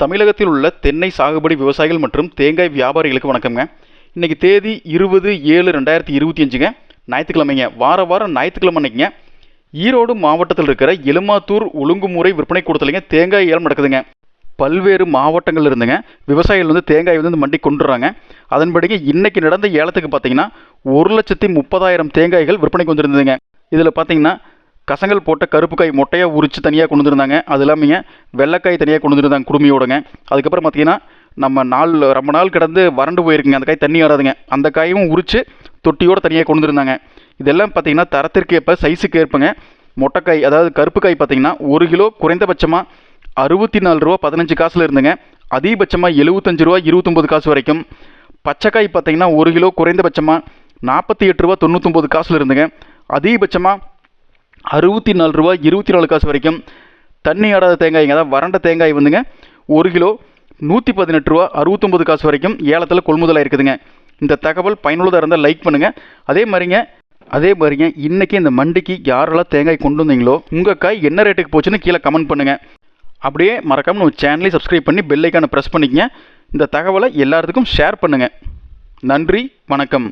தமிழகத்தில் உள்ள தென்னை சாகுபடி விவசாயிகள் மற்றும் தேங்காய் வியாபாரிகளுக்கு வணக்கம்ங்க. இன்னைக்கு தேதி இருபது ஏழு ரெண்டாயிரத்தி இருபத்தி அஞ்சுங்க. ஞாயிற்றுக்கிழமைங்க. வார வாரம் ஞாயிற்றுக்கிழமை அன்னைக்குங்க. ஈரோடு மாவட்டத்தில் இருக்கிற எலுமாத்தூர் ஒழுங்குமுறை விற்பனை கூடத்துலங்க தேங்காய் ஏலம் நடக்குதுங்க. பல்வேறு மாவட்டங்கள் இருந்துங்க. விவசாயிகள் வந்து தேங்காய் வந்து மண்டி கொண்டுறாங்க. அதன்படிங்க இன்றைக்கி நடந்த ஏலத்துக்கு பார்த்தீங்கன்னா ஒரு லட்சத்தி முப்பதாயிரம் தேங்காய்கள் விற்பனைக்கு வந்திருந்ததுங்க. இதில் பார்த்தீங்கன்னா கசங்கல் போட்ட கருப்பு காய் மொட்டையாக உரித்து தனியாக கொண்டு வந்துருந்தாங்க அது இல்லாமல் வெள்ளைக்காய் தனியாக கொண்டு வந்துருந்தாங்க குடுமையோடங்க. அதுக்கப்புறம் பார்த்தீங்கன்னா நம்ம நாள் ரொம்ப நாள் கிடந்து வறண்டு போயிருக்குங்க. அந்த காய் தண்ணி வராதுங்க. அந்த காயும் உரித்து தொட்டியோடு தனியாக கொண்டு வந்துருந்தாங்க இதெல்லாம் பார்த்தீங்கன்னா தரத்திற்கு ஏற்ப சைஸுக்கு ஏற்பங்க. மொட்டைக்காய் அதாவது கருப்பு காய் பார்த்தீங்கன்னா ஒரு கிலோ குறைந்தபட்சமாக அறுபத்தி நாலு ரூபா பதினஞ்சு காசில் இருந்துங்க. அதிகபட்சமாக எழுபத்தஞ்சு ரூபா இருபத்தொம்போது காசு வரைக்கும். பச்சைக்காய் பார்த்தீங்கன்னா ஒரு கிலோ குறைந்தபட்சமாக நாற்பத்தி எட்டு ரூபா தொண்ணூற்றொம்பது காசில் இருந்துங்க. அதிகபட்சமாக அறுபத்தி நாலு ரூபா இருபத்தி நாலு காசு வரைக்கும் தண்ணி ஆடாத தேங்காய்ங்க அதாவது வறண்ட தேங்காய் வந்துங்க. ஒரு கிலோ நூற்றி பதினெட்டு ரூபா அறுபத்தொம்பது காசு வரைக்கும் ஏலத்தில் கொள்முதலாக இருக்குதுங்க இந்த தகவல் பயனுள்ளதாக இருந்தால் லைக் பண்ணுங்கள் அதே மாதிரிங்க அதே மாதிரிங்க இன்றைக்கி இந்த மண்டிக்கு யாரெல்லாம் தேங்காய் கொண்டு வந்தீங்களோ உங்கள் காய் என்ன ரேட்டுக்கு போச்சுன்னு கீழே கமெண்ட் பண்ணுங்கள் அப்படியே மறக்காமல் நம்ம சேனலையும் சப்ஸ்கிரைப் பண்ணி பெல்லைக்கான ப்ரெஸ் பண்ணிக்கங்க. இந்த தகவலை எல்லாத்துக்கும் ஷேர் பண்ணுங்கள் நன்றி வணக்கம்.